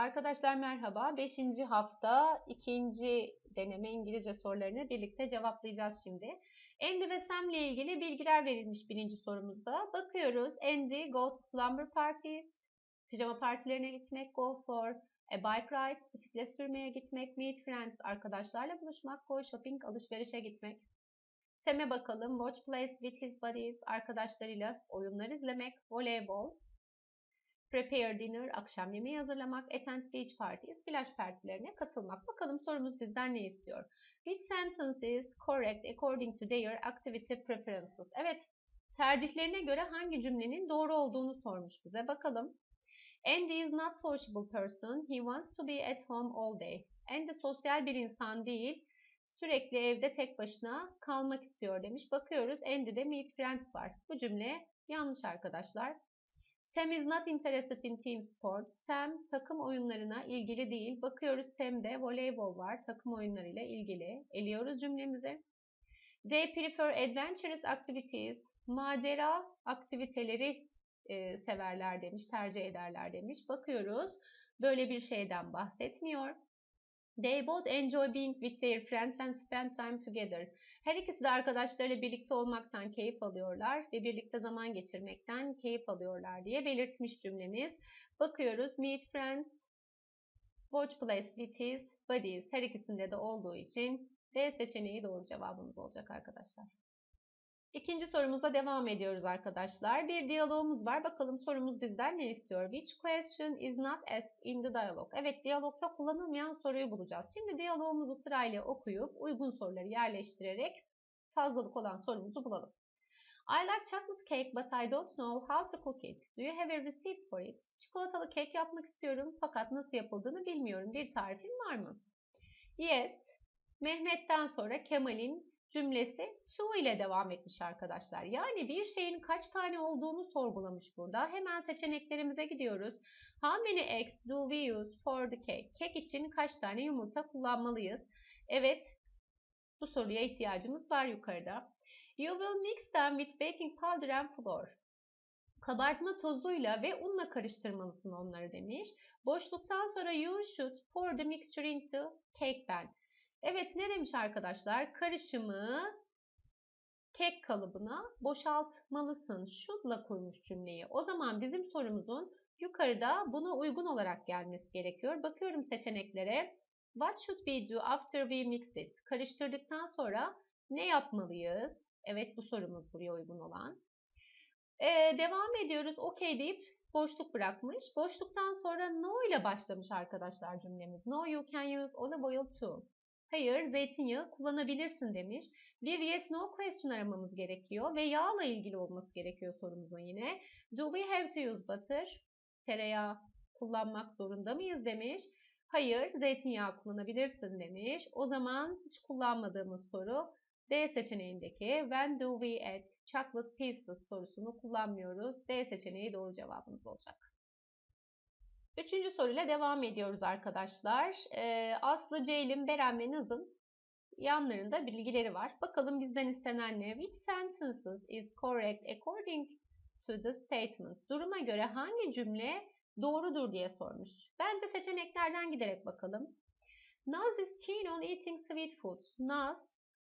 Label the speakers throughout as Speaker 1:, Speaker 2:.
Speaker 1: Arkadaşlar merhaba. 5. hafta 2. deneme İngilizce sorularını birlikte cevaplayacağız şimdi. Andy ve Sam ile ilgili bilgiler verilmiş birinci sorumuzda. Bakıyoruz. Andy go to slumber parties. Pijama partilerine gitmek. Go for a bike ride. Bisiklet sürmeye gitmek. Meet friends. Arkadaşlarla buluşmak. Go shopping. Alışverişe gitmek. Sam'e bakalım. Watch plays with his buddies. Arkadaşlarıyla oyunlar izlemek. Voleybol. Prepare dinner, akşam yemeği hazırlamak, attend beach parties, plaj partilerine katılmak. Bakalım sorumuz bizden ne istiyor? Which sentence is correct according to their activity preferences? Evet, tercihlerine göre hangi cümlenin doğru olduğunu sormuş bize. Bakalım. Andy is not sociable person. He wants to be at home all day. Andy sosyal bir insan değil. Sürekli evde tek başına kalmak istiyor demiş. Bakıyoruz Andy'de meet friends var. Bu cümle yanlış arkadaşlar. Sam is not interested in team sports. Sam takım oyunlarına ilgili değil. Bakıyoruz Sam'de voleybol var. Takım oyunlarıyla ilgili. Eliyoruz cümlemizi. They prefer adventurous activities. Macera aktiviteleri e, severler demiş, tercih ederler demiş. Bakıyoruz. Böyle bir şeyden bahsetmiyor. They both enjoy being with their friends and spend time together. Her ikisi de arkadaşlarıyla birlikte olmaktan keyif alıyorlar ve birlikte zaman geçirmekten keyif alıyorlar diye belirtmiş cümlemiz. Bakıyoruz meet friends, watch plays with his buddies. Her ikisinde de olduğu için D seçeneği doğru cevabımız olacak arkadaşlar. İkinci sorumuzda devam ediyoruz arkadaşlar. Bir diyalogumuz var. Bakalım sorumuz bizden ne istiyor? Which question is not asked in the dialogue? Evet, diyalogta kullanılmayan soruyu bulacağız. Şimdi diyalogumuzu sırayla okuyup uygun soruları yerleştirerek fazlalık olan sorumuzu bulalım. I like chocolate cake but I don't know how to cook it. Do you have a receipt for it? Çikolatalı kek yapmak istiyorum fakat nasıl yapıldığını bilmiyorum. Bir tarifin var mı? Yes. Mehmet'ten sonra Kemal'in cümlesi to ile devam etmiş arkadaşlar. Yani bir şeyin kaç tane olduğunu sorgulamış burada. Hemen seçeneklerimize gidiyoruz. How many eggs do we use for the cake? Kek için kaç tane yumurta kullanmalıyız? Evet, bu soruya ihtiyacımız var yukarıda. You will mix them with baking powder and flour. Kabartma tozuyla ve unla karıştırmalısın onları demiş. Boşluktan sonra you should pour the mixture into cake pan. Evet ne demiş arkadaşlar? Karışımı kek kalıbına boşaltmalısın. Should'la kurmuş cümleyi. O zaman bizim sorumuzun yukarıda buna uygun olarak gelmesi gerekiyor. Bakıyorum seçeneklere. What should we do after we mix it? Karıştırdıktan sonra ne yapmalıyız? Evet bu sorumuz buraya uygun olan. Ee, devam ediyoruz. OK deyip boşluk bırakmış. Boşluktan sonra no ile başlamış arkadaşlar cümlemiz. No you can use olive oil too. Hayır, zeytinyağı kullanabilirsin demiş. Bir yes no question aramamız gerekiyor ve yağla ilgili olması gerekiyor sorumuzun yine. Do we have to use butter? Tereyağı kullanmak zorunda mıyız demiş. Hayır, zeytinyağı kullanabilirsin demiş. O zaman hiç kullanmadığımız soru D seçeneğindeki when do we add chocolate pieces sorusunu kullanmıyoruz. D seçeneği doğru cevabımız olacak. Üçüncü soruyla devam ediyoruz arkadaşlar. Ee, Aslı, Ceylin, Beren ve Naz'ın yanlarında bilgileri var. Bakalım bizden istenen ne? Which sentences is correct according to the statements? Duruma göre hangi cümle doğrudur diye sormuş. Bence seçeneklerden giderek bakalım. Naz is keen on eating sweet foods. Naz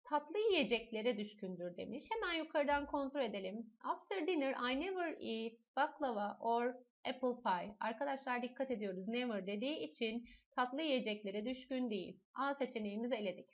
Speaker 1: tatlı yiyeceklere düşkündür demiş. Hemen yukarıdan kontrol edelim. After dinner I never eat baklava or apple pie. Arkadaşlar dikkat ediyoruz. Never dediği için tatlı yiyeceklere düşkün değil. A seçeneğimizi eledik.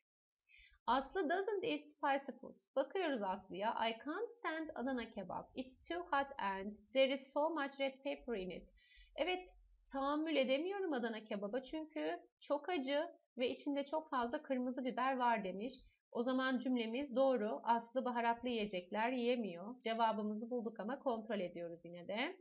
Speaker 1: Aslı doesn't eat spicy foods. Bakıyoruz Aslı'ya. I can't stand Adana kebap. It's too hot and there is so much red pepper in it. Evet, tahammül edemiyorum Adana kebaba çünkü çok acı ve içinde çok fazla kırmızı biber var demiş. O zaman cümlemiz doğru. Aslı baharatlı yiyecekler yiyemiyor. Cevabımızı bulduk ama kontrol ediyoruz yine de.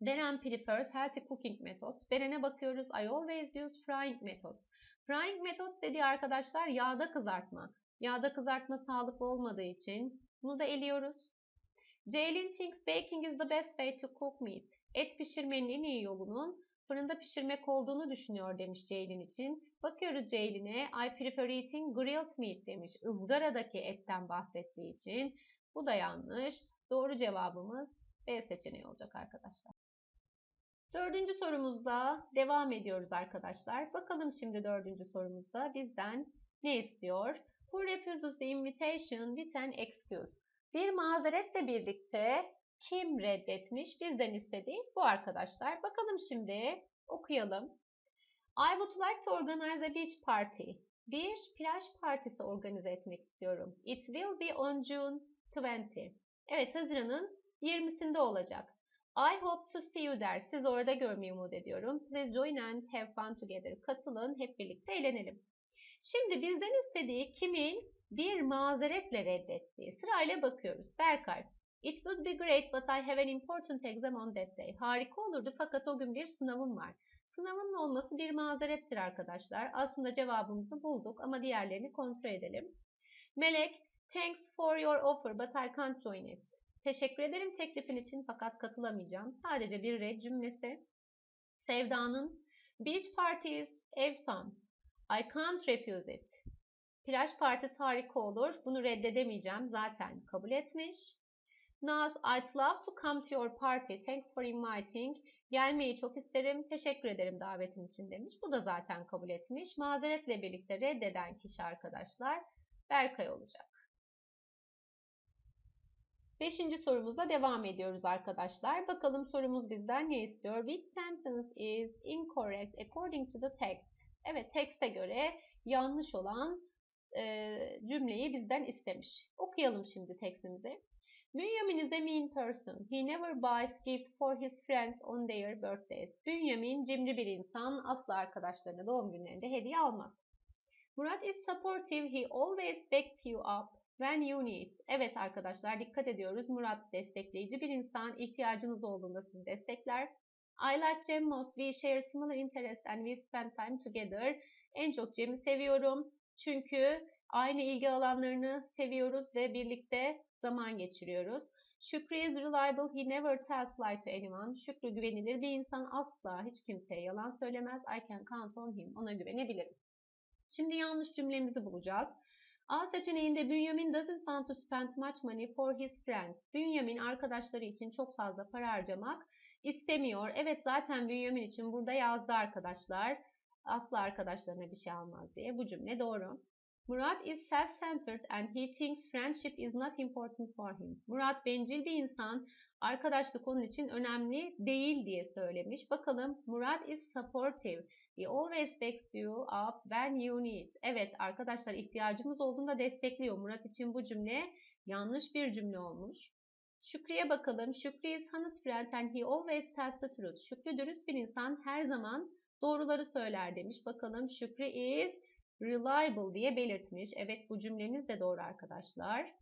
Speaker 1: Beren prefers healthy cooking methods. Beren'e bakıyoruz. I always use frying methods. Frying methods dediği arkadaşlar yağda kızartma. Yağda kızartma sağlıklı olmadığı için bunu da eliyoruz. Ceylin thinks baking is the best way to cook meat. Et pişirmenin en iyi yolunun fırında pişirmek olduğunu düşünüyor demiş Ceylin için. Bakıyoruz Ceylin'e I prefer eating grilled meat demiş. Izgaradaki etten bahsettiği için. Bu da yanlış. Doğru cevabımız B seçeneği olacak arkadaşlar. Dördüncü sorumuzda devam ediyoruz arkadaşlar. Bakalım şimdi dördüncü sorumuzda bizden ne istiyor? Who refuses the invitation with an excuse? Bir mazeretle birlikte kim reddetmiş bizden istediği bu arkadaşlar. Bakalım şimdi okuyalım. I would like to organize a beach party. Bir plaj partisi organize etmek istiyorum. It will be on June 20. Evet Haziran'ın 20'sinde olacak. I hope to see you der. Siz orada görmeyi umut ediyorum. Please join and have fun together. Katılın, hep birlikte eğlenelim. Şimdi bizden istediği kimin bir mazeretle reddettiği. Sırayla bakıyoruz. Berkay. It would be great but I have an important exam on that day. Harika olurdu fakat o gün bir sınavım var. Sınavın olması bir mazerettir arkadaşlar. Aslında cevabımızı bulduk ama diğerlerini kontrol edelim. Melek, thanks for your offer but I can't join it. Teşekkür ederim teklifin için fakat katılamayacağım. Sadece bir red cümlesi. Sevda'nın, beach parties, efsan. I can't refuse it. Plaj partisi harika olur. Bunu reddedemeyeceğim. Zaten kabul etmiş. Naz, I'd love to come to your party. Thanks for inviting. Gelmeyi çok isterim. Teşekkür ederim davetin için demiş. Bu da zaten kabul etmiş. Mazeretle birlikte reddeden kişi arkadaşlar Berkay olacak. Beşinci sorumuzla devam ediyoruz arkadaşlar. Bakalım sorumuz bizden ne istiyor? Which sentence is incorrect according to the text? Evet, tekste göre yanlış olan e, cümleyi bizden istemiş. Okuyalım şimdi tekstimizi. Bünyamin is a mean person. He never buys gift for his friends on their birthdays. Bünyamin cimri bir insan. Asla arkadaşlarına doğum günlerinde hediye almaz. Murat is supportive. He always backs you up when you need. Evet arkadaşlar dikkat ediyoruz. Murat destekleyici bir insan. İhtiyacınız olduğunda sizi destekler. I like Cem most. We share similar interests and we spend time together. En çok Cem'i seviyorum. Çünkü aynı ilgi alanlarını seviyoruz ve birlikte zaman geçiriyoruz. Şükrü is reliable. He never tells lie to anyone. Şükrü güvenilir bir insan. Asla hiç kimseye yalan söylemez. I can count on him. Ona güvenebilirim. Şimdi yanlış cümlemizi bulacağız. A seçeneğinde Bünyamin doesn't want to spend much money for his friends. Bünyamin arkadaşları için çok fazla para harcamak istemiyor. Evet zaten Bünyamin için burada yazdı arkadaşlar. Asla arkadaşlarına bir şey almaz diye. Bu cümle doğru. Murat is self-centered and he thinks friendship is not important for him. Murat bencil bir insan. Arkadaşlık onun için önemli değil diye söylemiş. Bakalım Murat is supportive. He always backs you up when you need. Evet arkadaşlar ihtiyacımız olduğunda destekliyor. Murat için bu cümle yanlış bir cümle olmuş. Şükrü'ye bakalım. Şükrü is honest friend and he always tells the truth. Şükrü dürüst bir insan her zaman doğruları söyler demiş. Bakalım Şükrü is reliable diye belirtmiş. Evet bu cümlemiz de doğru arkadaşlar.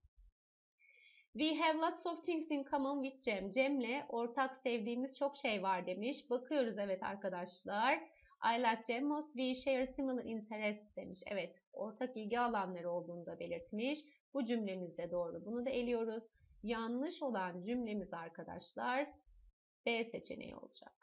Speaker 1: We have lots of things in common with Cem. Cem'le ortak sevdiğimiz çok şey var demiş. Bakıyoruz evet arkadaşlar. I like Cem most. We share similar interests demiş. Evet ortak ilgi alanları olduğunu da belirtmiş. Bu cümlemiz de doğru. Bunu da eliyoruz. Yanlış olan cümlemiz arkadaşlar B seçeneği olacak.